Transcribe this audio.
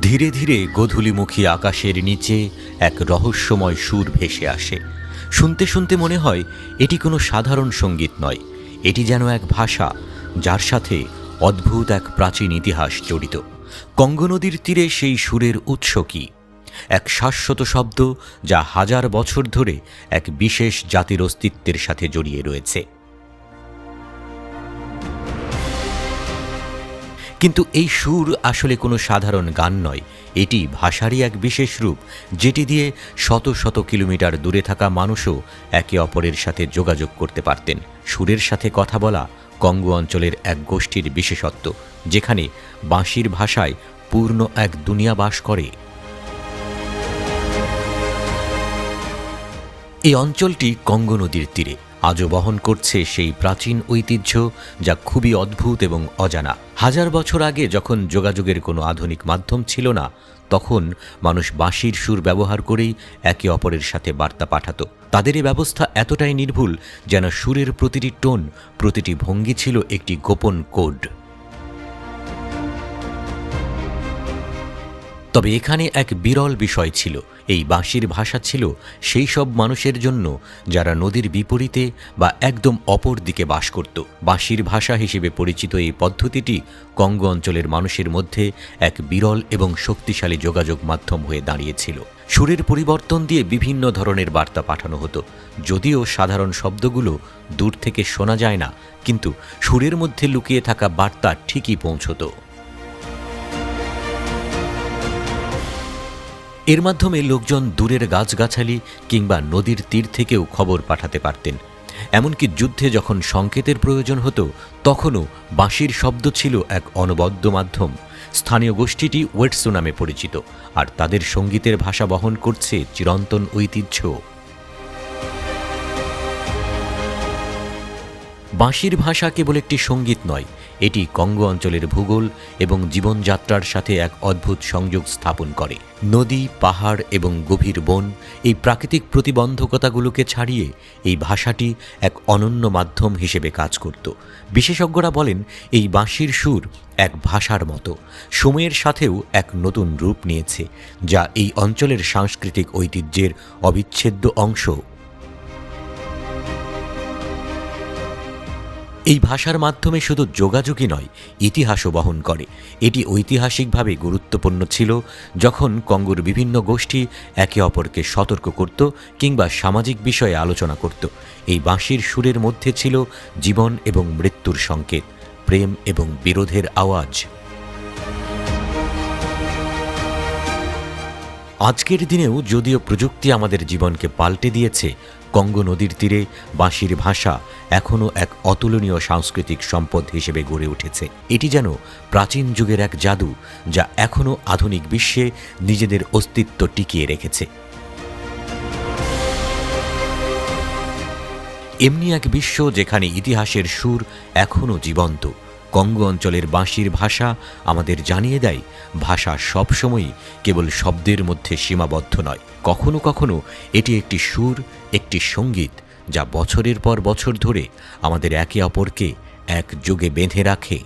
ধীরে ধীরে গোধূলিমুখী আকাশের নিচে এক রহস্যময় সুর ভেসে আসে। শুনতে শুনতে মনে হয় এটি কোনো সাধারণ সংগীত নয়, এটি যেন এক ভাষা, যার সাথে অদ্ভুত এক প্রাচীন ইতিহাস জড়িত। কঙ্গ নদীর তীরে সেই সুরের উৎস কি? এক শাশ্বত শব্দ যা হাজার বছর ধরে এক বিশেষ জাতির অস্তিত্বের সাথে জড়িয়ে রয়েছে। কিন্তু এই সুর আসলে কোনো সাধারণ গান নয়। এটি ভাষারই এক বিশেষ রূপ, যেটি দিয়ে শত শত কিলোমিটার দূরে থাকা মানুষও একে অপরের সাথে যোগাযোগ করতে পারতেন। সুরের সাথে কথা বলা কঙ্গো অঞ্চলের এক গোষ্ঠীর বিশেষত্ব, যেখানে বাঁশির ভাষায় পূর্ণ এক দুনিয়া বাস করে। এই অঞ্চলটি কঙ্গো নদীর তীরে। আজও বহন করছে সেই প্রাচীন ঐতিহ্য যা খুবই অদ্ভুত এবং অজানা। হাজার বছর আগে যখন যোগাযোগের কোনো আধুনিক মাধ্যম ছিল না, তখন মানুষ বাঁশির সুর ব্যবহার করেই একে অপরের সাথে বার্তা পাঠাতো। তাদের এই ব্যবস্থা এতটাই নির্ভুল যেন সুরের প্রতিটি টোন, প্রতিটি ভঙ্গি ছিল একটি গোপন কোড। তবে এখানে এক বিরল বিষয় ছিল। এই বাঁশির ভাষা ছিল সেই সব মানুষের জন্য যারা নদীর বিপরীতে বা একদম অপর দিকে বাস করত। বাঁশির ভাষা হিসেবে পরিচিত এই পদ্ধতিটি কঙ্গো অঞ্চলের মানুষের মধ্যে এক বিরল এবং শক্তিশালী যোগাযোগ মাধ্যম হয়ে দাঁড়িয়েছিল। সুরের পরিবর্তন দিয়ে বিভিন্ন ধরনের বার্তা পাঠানো হতো। যদিও সাধারণ শব্দগুলো দূর থেকে শোনা যায় না, কিন্তু সুরের মধ্যে লুকিয়ে থাকা বার্তা ঠিকই পৌঁছতো। এর মাধ্যমে লোকজন দূরের গাছগাছালি কিংবা নদীর তীর থেকেও খবর পাঠাতে পারতেন। এমনকি যুদ্ধে যখন সংকেতের প্রয়োজন হতো, তখনও বাঁশির শব্দ ছিল এক অনবদ্য মাধ্যম। স্থানীয় গোষ্ঠীটি ওয়েটসো নামে পরিচিত, আর তাদের সঙ্গীতের ভাষা বহন করছে চিরন্তন ঐতিহ্য। বাঁশির ভাষা কেবল একটি সংগীত নয় এটি কঙ্গো অঞ্চলের ভূগোল এবং জীবনযাত্রার সাথে এক অদ্ভুত সংযোগ স্থাপন করে। নদী, পাহাড় এবং গভীর বন এই প্রাকৃতিক প্রতিবন্ধকতাগুলোকে ছাড়িয়ে এই ভাষাটি এক অনন্য মাধ্যম হিসেবে কাজ করত। বিশেষজ্ঞরা বলেন, এই বাঁশির সুর এক ভাষার মতো, সময়ের সাথেও এক নতুন রূপ নিয়েছে, যা এই অঞ্চলের সাংস্কৃতিক ঐতিহ্যের অবিচ্ছেদ্য অংশ। এই ভাষার মাধ্যমে শুধু যোগাযোগই নয়, ইতিহাসও বহন করে। এটি ঐতিহাসিকভাবে গুরুত্বপূর্ণ ছিল যখন কঙ্গুর বিভিন্ন গোষ্ঠী একে অপরকে সতর্ক করত কিংবা সামাজিক বিষয়ে আলোচনা করত। এই বাঁশির সুরের মধ্যে ছিল জীবন এবং মৃত্যুর সংকেত, প্রেম এবং বিরোধের আওয়াজ। আজকের দিনেও যদিও প্রযুক্তি আমাদের জীবনকে পাল্টে দিয়েছে কঙ্গো নদীর তীরে বাঁশির ভাষা এখনও এক অতুলনীয় সাংস্কৃতিক সম্পদ হিসেবে গড়ে উঠেছে। এটি যেন প্রাচীন যুগের এক জাদু যা এখনও আধুনিক বিশ্বে নিজেদের অস্তিত্ব টিকিয়ে রেখেছে। এমনি এক বিশ্ব যেখানে ইতিহাসের সুর এখনও জীবন্ত। কঙ্গো অঞ্চলের বাঁশির ভাষা আমাদের জানিয়ে দেয়, ভাষা সবসময়ই কেবল শব্দের মধ্যে সীমাবদ্ধ নয়। কখনো কখনো এটি একটি সুর, একটি সংগীত, যা বছরের পর বছর ধরে আমাদের একে অপরকে এক যুগে বেঁধে রাখে।